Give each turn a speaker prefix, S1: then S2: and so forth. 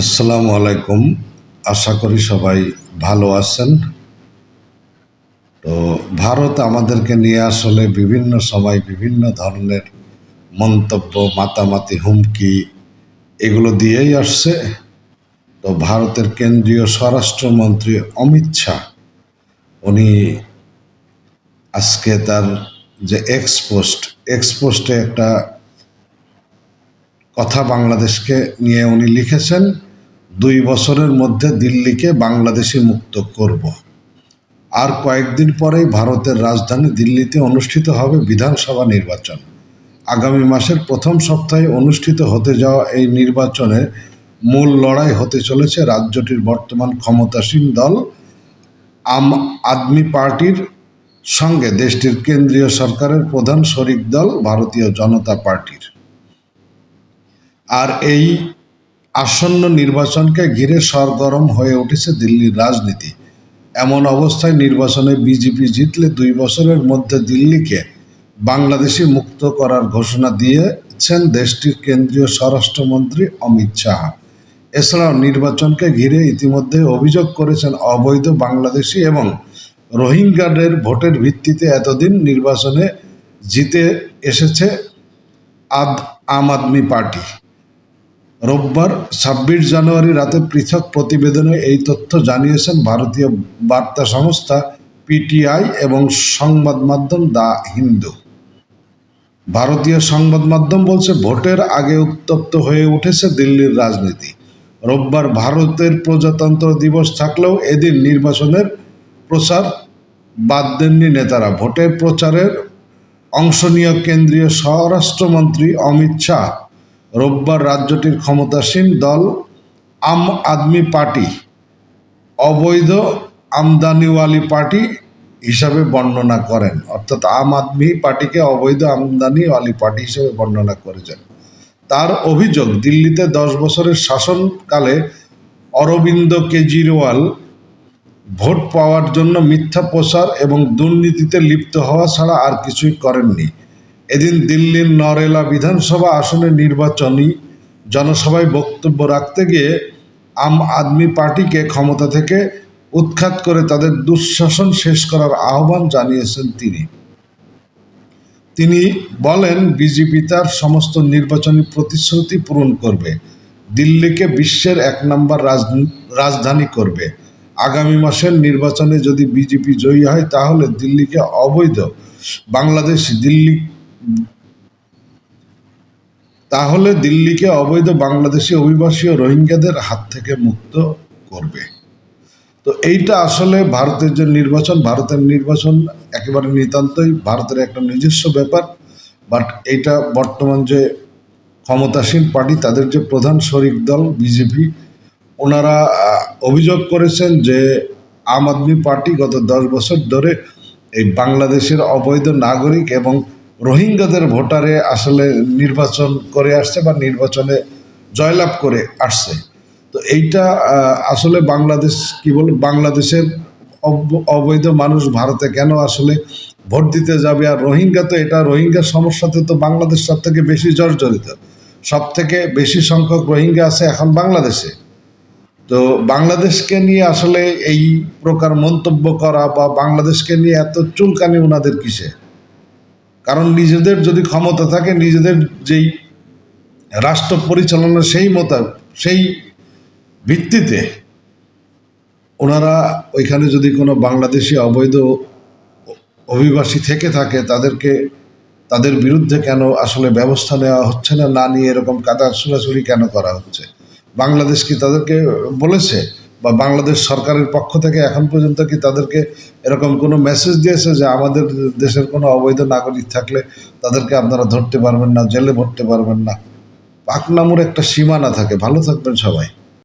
S1: আসসালামু আলাইকুম। আশা করি সবাই ভালো আছেন। তো ভারত আমাদেরকে নিয়ে আসলে বিভিন্ন সময় বিভিন্ন ধরনের মন্তব্য, মাতামাতি, হুমকি এগুলো দিয়েই আসছে। তো ভারতের কেন্দ্রীয় স্বরাষ্ট্রমন্ত্রী অমিত শাহ, উনি আজকে তার যে এক্সপোস্ট, এক্সপোস্টে একটা কথা বাংলাদেশকে নিয়ে উনি লিখেছেন। দুই বছরের মধ্যে দিল্লিকে বাংলাদেশে মুক্ত করব। আর কয়েকদিন পরেই ভারতের রাজধানী দিল্লিতে অনুষ্ঠিত হবে বিধানসভা নির্বাচন। আগামী মাসের প্রথম সপ্তাহে অনুষ্ঠিত হতে যাওয়া এই নির্বাচনে মূল লড়াই হতে চলেছে রাজ্যটির বর্তমান ক্ষমতাসীন দল, আম আদমি পার্টির সঙ্গে দেশটির কেন্দ্রীয় সরকারের প্রধান শরিক দল, ভারতীয় জনতা পার্টির। আর এই আসন্ন নির্বাচনকে ঘিরে সরগরম হয়ে উঠেছে দিল্লির রাজনীতি। এমন অবস্থায় নির্বাচনে বিজেপি জিতলে দুই বছরের মধ্যে দিল্লিকে বাংলাদেশি মুক্ত করার ঘোষণা দিয়েছেন দেশটির কেন্দ্রীয় স্বরাষ্ট্রমন্ত্রী অমিত শাহ। এছাড়াও নির্বাচনকে ঘিরে ইতিমধ্যে অভিযোগ করেছেন অবৈধ বাংলাদেশি এবং রোহিঙ্গাদের ভোটের ভিত্তিতে এতদিন নির্বাচনে জিতে এসেছে আদ আম আদমি পার্টি। রোববার ছাব্বিশ জানুয়ারি রাতে পৃথক প্রতিবেদনে এই তথ্য জানিয়েছেন ভারতীয় বার্তা সংস্থা পিটিআই এবং সংবাদ মাধ্যম দ্য হিন্দু। ভারতীয় সংবাদ মাধ্যম বলছে, ভোটের আগে উত্তপ্ত হয়ে উঠেছে দিল্লির রাজনীতি। রোববার ভারতের প্রজাতন্ত্র দিবস থাকলেও এদিন নির্বাচনের প্রচার বাদ দেননি নেতারা। ভোটের প্রচারের অংশ নিয়ে কেন্দ্রীয় স্বরাষ্ট্রমন্ত্রী অমিত শাহ রোববার রাজ্যটির ক্ষমতাসীন দল আম আদমি পার্টি, অবৈধ আমদানিওয়ালি পার্টি হিসাবে বর্ণনা করেন। অর্থাৎ আম আদমি পার্টিকে অবৈধ আমদানিওয়ালি পার্টি হিসেবে বর্ণনা করেছেন। তার অভিযোগ, দিল্লিতে দশ বছরের শাসনকালে অরবিন্দ কেজরিওয়াল ভোট পাওয়ার জন্য মিথ্যা প্রচার এবং দুর্নীতিতে লিপ্ত হওয়া ছাড়া আর কিছুই করেননি। এদিন দিল্লির নরেলা বিধানসভা আসনে নির্বাচনী জনসভায় বক্তব্য রাখতে গিয়ে আম আদমি পার্টিকে ক্ষমতা থেকে উৎখাত করে তাদের দুঃশাসন শেষ করার আহ্বান জানিয়েছেন তিনি। তিনি বলেন, বিজেপি তার সমস্ত নির্বাচনী প্রতিশ্রুতি পূরণ করবে। দিল্লিকে বিশ্বের এক নম্বর রাজধানী করবে। আগামী মাসের নির্বাচনে যদি বিজেপি জয়ী হয়, তাহলে দিল্লিকে অবৈধ বাংলাদেশ দিল্লি তাহলে দিল্লিকে অবৈধ বাংলাদেশি অভিবাসী ও রোহিঙ্গাদের হাত থেকে মুক্ত করবে। তো এইটা আসলে ভারতের যে নির্বাচন, ভারতের নির্বাচন একেবারে নিতান্তই ভারতের একটা নিজস্ব ব্যাপার। বাট এইটা বর্তমান যে ক্ষমতাসীন পার্টি, তাদের যে প্রধান শরিক দল, বিজেপি, ওনারা অভিযোগ করেছেন যে আম আদমি পার্টি গত দশ বছর ধরে এই বাংলাদেশের অবৈধ নাগরিক এবং রোহিঙ্গাদের ভোটারে আসলে নির্বাচন করে আসছে বা নির্বাচনে জয়লাভ করে আসছে। তো এইটা আসলে বাংলাদেশ, কি বল বাংলাদেশের অবৈধ মানুষ ভারতে কেন আসলে ভোট দিতে যাবে? আর রোহিঙ্গা তো এটা রোহিঙ্গার সমস্যাতে তো বাংলাদেশ সব থেকে বেশি জর্জরিত। সব থেকে বেশি সংখ্যক রোহিঙ্গা আছে এখন বাংলাদেশে। তো বাংলাদেশকে নিয়ে আসলে এই প্রকার মন্তব্য করা বা বাংলাদেশকে নিয়ে এত চুলকানি ওনাদের কিসে কারণ নিজেদের যদি ক্ষমতা থাকে, নিজেদের যেই রাষ্ট্র পরিচালনা সেই মতো, সেই ভিত্তিতে ওনারা ওইখানে যদি কোনো বাংলাদেশি অবৈধ অভিবাসী থেকে থাকে, তাদেরকে, তাদের বিরুদ্ধে কেন আসলে ব্যবস্থা নেওয়া হচ্ছে না না নিয়ে এরকম কাদা ছুড়াছুড়ি কেন করা হচ্ছে? বাংলাদেশ কি তাদেরকে বলেছে? বা বাংলাদেশ সরকারের পক্ষ থেকে এখন পর্যন্ত কি তাদেরকে এরকম কোনো মেসেজ দিয়েছে যে আমাদের দেশের কোনো অবৈধ নাগরিক থাকলে তাদেরকে আপনারা ধরতে পারবেন না, জেলে ভরতে পারবেন না? পাকনামুর একটা সীমানা থাকে। ভালো থাকবেন সবাই।